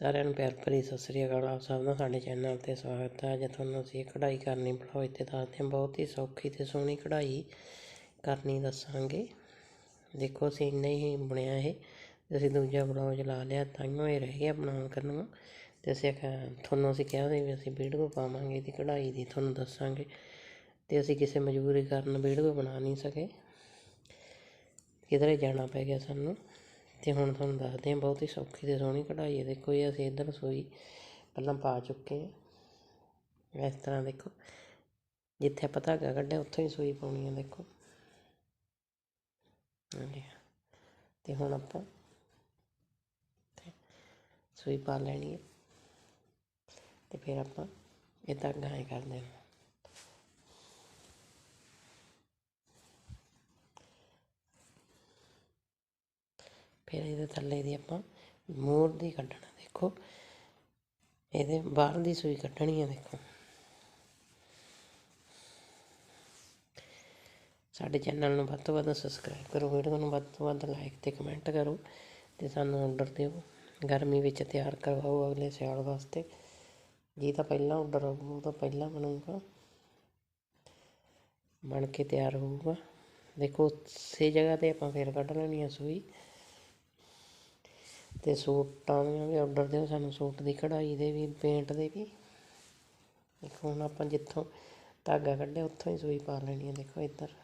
ਸਾਰਿਆਂ ਨੂੰ ਪਿਆਰ ਭਰੀ ਸਤਿ ਸ੍ਰੀ ਅਕਾਲ। ਆਪ ਸਭ ਦਾ ਸਾਡੇ ਚੈਨਲ ਤੇ ਸਵਾਗਤ ਹੈ। ਅੱਜ ਤੁਹਾਨੂੰ ਅਸੀਂ ਕਢਾਈ ਕਰਨੀ ਬਲੌਜ ਤੇ ਦੱਸਦੇ ਹਾਂ। ਬਹੁਤ ਹੀ ਸੌਖੀ ਤੇ ਸੋਹਣੀ ਕਢਾਈ ਕਰਨੀ ਦੱਸਾਂਗੇ। ਦੇਖੋ, ਅਸੀਂ ਇੰਨਾ ਹੀ ਬਣਿਆ ਇਹ। ਅਸੀਂ ਦੂਜਾ ਬਲੌਜ ਲਾ ਲਿਆ ਤਾਂਹੀਓ ਇਹ ਰਹਿ ਗਿਆ ਬਣਾਉਣ ਕਰਨ। ਨੂੰ ਤੇ ਅਸੀਂ ਆਖਿਆ ਤੁਹਾਨੂੰ ਅਸੀਂ ਕਿਹਾ ਸੀ ਵੀ ਅਸੀਂ ਵੀਡੀਓ ਪਾਵਾਂਗੇ ਇਹਦੀ ਕਢਾਈ ਦੀ, ਤੁਹਾਨੂੰ ਦੱਸਾਂਗੇ। ਤੇ ਅਸੀਂ ਕਿਸੇ ਮਜਬੂਰੀ ਕਾਰਨ ਵੀਡੀਓ ਬਣਾ ਨਹੀਂ ਸਕੇ। ਕਿਧਰੇ ਜਾਣਾ ਪੈ ਗਿਆ ਸਾਨੂੰ। ਅਤੇ ਹੁਣ ਤੁਹਾਨੂੰ ਦੱਸਦੇ ਹਾਂ, ਬਹੁਤ ਹੀ ਸੌਖੀ ਅਤੇ ਸੋਹਣੀ ਕਢਾਈ ਹੈ। ਦੇਖੋ ਇਹ ਅਸੀਂ ਇੱਧਰ ਸੂਈ ਪਹਿਲਾਂ ਪਾ ਚੁੱਕੇ ਹਾਂ। ਇਸ ਤਰ੍ਹਾਂ ਦੇਖੋ, ਜਿੱਥੇ ਆਪਾਂ ਧਾਗਾ ਕੱਢਿਆ, ਉੱਥੋਂ ਹੀ ਸੂਈ ਪਾਉਣੀ ਹੈ, ਦੇਖੋ। ਹਾਂਜੀ। ਤੇ ਹੁਣ ਆਪਾਂ ਸੂਈ ਪਾ ਲੈਣੀ ਹੈ। ਤੇ ਫਿਰ ਆਪਾਂ ਇਹ ਧਾਗਾ ਐ ਕਰ ਦੇਣਾ ਫਿਰ ਇਹਦੇ ਥੱਲੇ ਦੀ ਆਪਾਂ ਮੋਰ ਦੀ ਕੱਢਣਾ, ਦੇਖੋ। ਇਹਦੇ ਬਾਹਰ ਦੀ ਸੂਈ ਕੱਢਣੀ ਹੈ ਦੇਖੋ। ਸਾਡੇ ਚੈਨਲ ਨੂੰ ਵੱਧ ਤੋਂ ਵੱਧ ਸਬਸਕ੍ਰਾਈਬ ਕਰੋ, ਵੀਡੀਓ ਨੂੰ ਵੱਧ ਤੋਂ ਵੱਧ ਲਾਈਕ ਤੇ ਕਮੈਂਟ ਕਰੋ ਤੇ ਸਾਨੂੰ ਆਰਡਰ ਦਿਓ। ਗਰਮੀ ਵਿੱਚ ਤਿਆਰ ਕਰਵਾਓ ਅਗਲੇ ਸਿਆਲ ਵਾਸਤੇ। ਜੀ ਤਾਂ ਪਹਿਲਾਂ ਆਰਡਰ ਆਊਗਾ, ਉਹ ਤਾਂ ਪਹਿਲਾਂ ਬਣੂਗਾ। ਬਣ ਕੇ ਤਿਆਰ ਹੋਊਗਾ। ਦੇਖੋ, ਉਸੇ ਜਗ੍ਹਾ ਤੇ ਆਪਾਂ ਫਿਰ ਕੱਢ ਲੈਣੀ ਆ ਸੂਈ। ਅਤੇ ਸੂਟਾਂ ਦੀਆਂ ਵੀ ਔਡਰ ਦਿਓ ਸਾਨੂੰ ਸੂਟ ਦੀ, ਕਢਾਈ ਦੇ ਵੀ ਪੇਂਟ ਦੇ ਵੀ। ਦੇਖੋ ਹੁਣ ਆਪਾਂ ਜਿੱਥੋਂ ਧਾਗਾ ਕੱਢਿਆ, ਉੱਥੋਂ ਹੀ ਸੂਈ ਪਾ ਲੈਣੀ ਹੈ ਦੇਖੋ ਇੱਧਰ।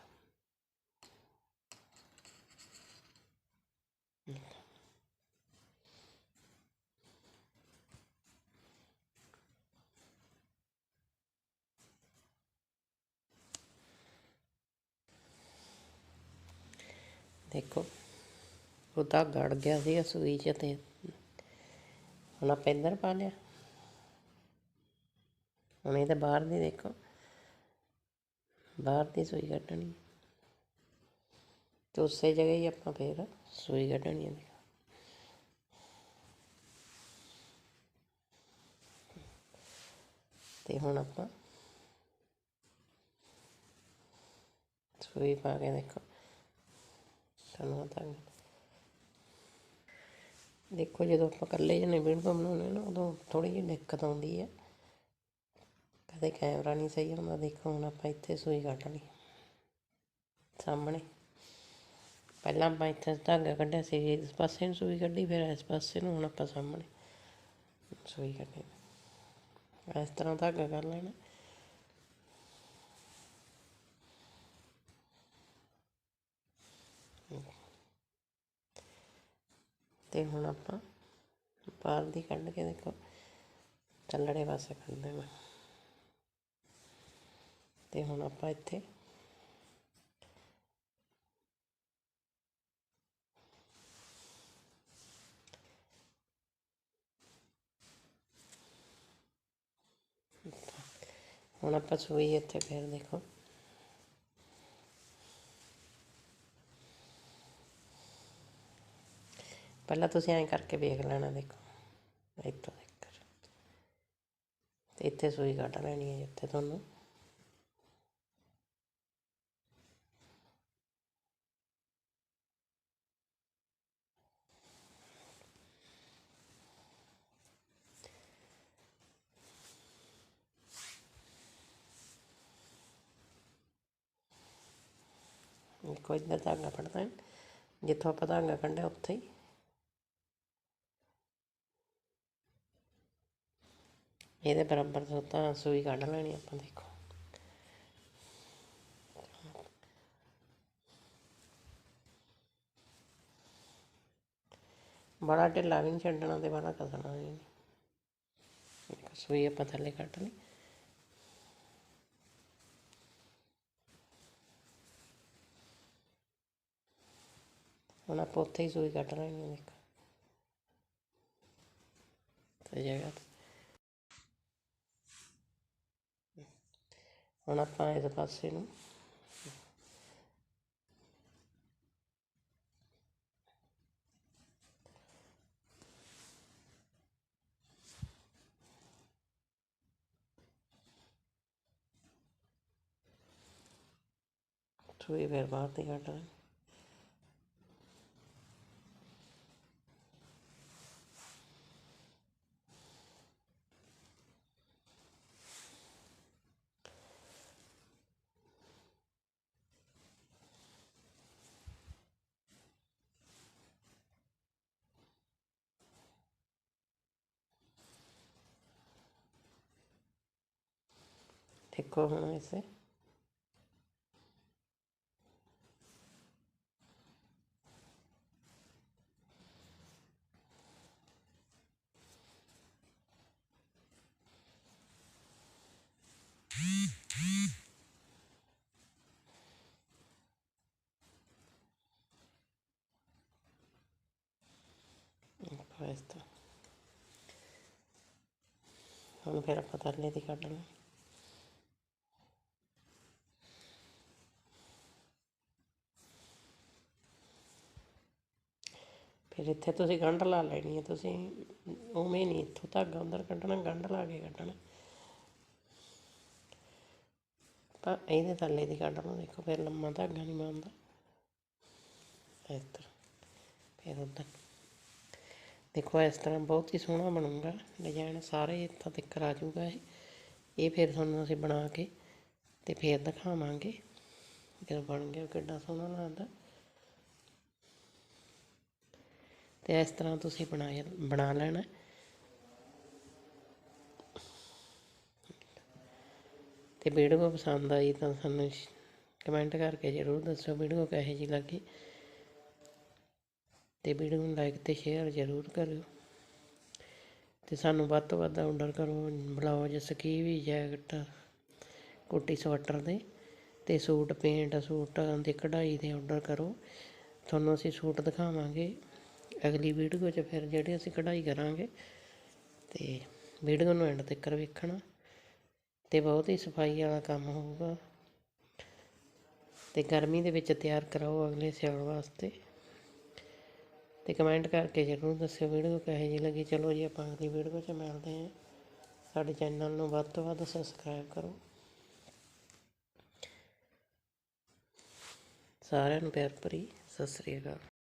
ਦੇਖੋ। ਉਹ ਤਾਂ ਗੜ ਗਿਆ ਸੀਗਾ ਸੂਈ 'ਚ ਤੇ ਹੁਣ ਆਪਾਂ ਇੱਧਰ ਪਾ ਲਿਆ। ਹੁਣ ਇਹ ਤਾਂ ਬਾਹਰ ਦੀ ਦੇਖੋ। ਬਾਹਰ ਦੀ ਸੂਈ ਕੱਢਣੀ। ਤੇ ਉਸੇ ਜਗ੍ਹਾ ਹੀ ਆਪਾਂ ਫੇਰ ਸੂਈ ਕੱਢਣੀ ਹੈ ਤੇ ਹੁਣ ਆਪਾਂ ਸੂਈ ਪਾ ਕੇ ਦੇਖੋ। ਤੁਹਾਨੂੰ ਤਾਂ ਦੇਖੋ ਜਦੋਂ ਆਪਾਂ ਇਕੱਲੇ ਜਣੇ ਵੀਡੀਓ ਬਣਾਉਂਦੇ ਨਾ, ਉਦੋਂ ਥੋੜੀ ਜਿਹੀ ਦਿੱਕਤ ਆਉਂਦੀ ਹੈ। ਕਦੇ ਕੈਮਰਾ ਨਹੀਂ ਸਹੀ ਹੁੰਦਾ ਦੇਖੋ ਹੁਣ ਆਪਾਂ ਇੱਥੇ ਸੂਈ ਕੱਢ ਲਈ। ਸਾਹਮਣੇ। ਪਹਿਲਾਂ ਆਪਾਂ ਇੱਥੇ ਧਾਗਾ ਕੱਢਿਆ ਸੀ, ਇਸ ਪਾਸੇ ਨੂੰ ਸੂਈ ਕੱਢੀ, ਫਿਰ ਇਸ ਪਾਸੇ ਨੂੰ ਹੁਣ ਆਪਾਂ ਸਾਹਮਣੇ ਸੂਈ ਕੱਢੀ। ਇਸ ਤਰ੍ਹਾਂ ਧਾਗਾ ਕਰ ਲੈਣਾ। ਤੇ ਹੁਣ ਆਪਾਂ ਬਾਹਰ ਦੀ ਕੱਢ ਕੇ ਦੇਖੋ ਥੱਲੜੇ ਪਾਸੇ ਕੱਢ ਦੇਣਾ ਤੇ ਹੁਣ ਆਪਾਂ ਇੱਥੇ ਹੁਣ ਆਪਾਂ ਸੂਈ ਇੱਥੇ ਫੇਰ ਦੇਖੋ। ਪਹਿਲਾਂ ਤੁਸੀਂ ਐਂ ਕਰਕੇ ਵੇਖ ਲੈਣਾ, ਦੇਖੋ। ਇੱਥੋਂ ਤੱਕ ਤੇ ਇੱਥੇ ਸੂਈ ਕੱਢ ਲੈਣੀ ਹੈ ਜਿੱਥੇ ਤੁਹਾਨੂੰ। ਦੇਖੋ, ਇੱਧਰ ਧਾਗਾ ਫੜਦਾ। ਜਿੱਥੋਂ ਆਪਾਂ ਧਾਗਾ ਕੱਢਿਆ, ਉੱਥੇ ਹੀ। ਇਹਦੇ ਬਰਾਬਰ ਤੋਂ ਤਾਂ ਸੂਈ ਕੱਢ ਲੈਣੀ ਆਪਾਂ, ਦੇਖੋ। ਬੜਾ ਢਿੱਲਾ ਵੀ ਨਹੀਂ ਛੱਡਣਾ ਤੇ ਬੜਾ ਕਸਣਾ ਨਹੀਂ। ਸੂਈ ਆਪਾਂ ਥੱਲੇ ਕੱਢ ਲਈ। ਹੁਣ ਆਪਾਂ ਉੱਥੇ ਹੀ ਸੂਈ ਕੱਢ ਲੈਣੀ ਦੇਖੋ। ਤੇ ਜਗ੍ਹਾ ਤੇ ਹੁਣ ਆਪਾਂ ਇਸ ਪਾਸੇ ਨੂੰ ਸੂਈ ਫਿਰ ਬਾਹਰ ਦੀ ਕੱਢ ਇਸ ਤਰ੍ਹਾਂ ਹੁਣ ਫਿਰ ਆਪਾਂ ਤਰਲੇ ਦੀ ਕੱਢਣਾ ਫਿਰ ਇੱਥੇ ਤੁਸੀਂ ਗੰਢ ਲਾ ਲੈਣੀ ਹੈ, ਤੁਸੀਂ ਉਵੇਂ ਨਹੀਂ ਇੱਥੋਂ ਧਾਗਾ ਅੰਦਰ ਕੱਢਣਾ, ਗੰਢ ਲਾ ਕੇ ਕੱਢਣਾ। ਤਾਂ ਇਹਦੇ ਥੱਲੇ ਦੀ ਕੱਢ ਲਓ, ਦੇਖੋ ਫਿਰ ਲੰਮਾ ਧਾਗਾ ਨਹੀਂ ਬਣਦਾ। ਇਸ ਤਰ੍ਹਾਂ, ਫਿਰ ਉੱਧਰ। ਦੇਖੋ, ਇਸ ਤਰ੍ਹਾਂ ਬਹੁਤ ਹੀ ਸੋਹਣਾ ਬਣੂਗਾ ਡਿਜ਼ਾਈਨ ਸਾਰੇ ਇੱਥੋਂ ਤੱਕ ਆ ਜਾਊਗਾ ਇਹ। ਇਹ ਫਿਰ ਤੁਹਾਨੂੰ ਅਸੀਂ ਬਣਾ ਕੇ ਤੇ ਫਿਰ ਦਿਖਾਵਾਂਗੇ, ਜਦੋਂ ਬਣ ਗਿਆ ਕਿੱਡਾ ਸੋਹਣਾ ਲੱਗਦਾ। ਤੇ ਇਸ ਤਰ੍ਹਾਂ ਤੁਸੀਂ ਬਣਾਇਆ, ਬਣਾ ਲੈਣਾ। ਤੇ ਵੀਡੀਓ ਪਸੰਦ ਆਈ ਤਾਂ ਸਾਨੂੰ ਕਮੈਂਟ ਕਰਕੇ ਜ਼ਰੂਰ ਦੱਸੋ ਵੀਡੀਓ ਕਿਹੋ ਜਿਹੀ ਲੱਗੀ। ਤੇ ਵੀਡੀਓ ਨੂੰ ਲਾਈਕ ਤੇ ਸ਼ੇਅਰ ਜ਼ਰੂਰ ਕਰਿਓ। ਤੇ ਸਾਨੂੰ ਵੱਧ ਤੋਂ ਵੱਧ ਆਰਡਰ ਕਰੋ ਬਲਾਉਜ ਸਕੀਵੀ ਜੈਕਟ, ਕੋਟੀ ਸਵੈਟਰ ਦੇ। ਤੇ ਸੂਟ, ਪੇਂਟ, ਸੂਟਾਂ ਦੀ ਕਢਾਈ ਦੇ ਆਰਡਰ ਕਰੋ। ਤੁਹਾਨੂੰ ਅਸੀਂ ਸੂਟ ਦਿਖਾਵਾਂਗੇ। ਅਗਲੀ ਵੀਡੀਓ 'ਚ ਫਿਰ ਜਿਹੜੀ ਅਸੀਂ ਕਢਾਈ ਕਰਾਂਗੇ ਤੇ ਵੀਡੀਓ ਨੂੰ ਐਂਡ ਤੱਕ ਵੇਖਣਾ ਤੇ ਬਹੁਤ ਹੀ ਸਫ਼ਾਈ ਵਾਲਾ ਕੰਮ ਹੋਊਗਾ। ਤੇ ਗਰਮੀ ਦੇ ਵਿੱਚ ਤਿਆਰ ਕਰਾਓ ਅਗਲੇ ਸਿਆਲ ਵਾਸਤੇ। ਤੇ ਕਮੈਂਟ ਕਰਕੇ ਜ਼ਰੂਰ ਦੱਸਿਓ ਵੀਡੀਓ ਕਿਹੋ ਜਿਹੀ ਲੱਗੀ। ਚਲੋ ਜੀ, ਆਪਾਂ ਅਗਲੀ ਵੀਡੀਓ 'ਚ ਮਿਲਦੇ ਹਾਂ। ਸਾਡੇ ਚੈਨਲ ਨੂੰ ਵੱਧ ਤੋਂ ਵੱਧ ਸਬਸਕ੍ਰਾਈਬ ਕਰੋ। ਸਾਰਿਆਂ ਨੂੰ ਪਿਆਰ ਭਰੀ, ਸਤਿ ਸ੍ਰੀ ਅਕਾਲ।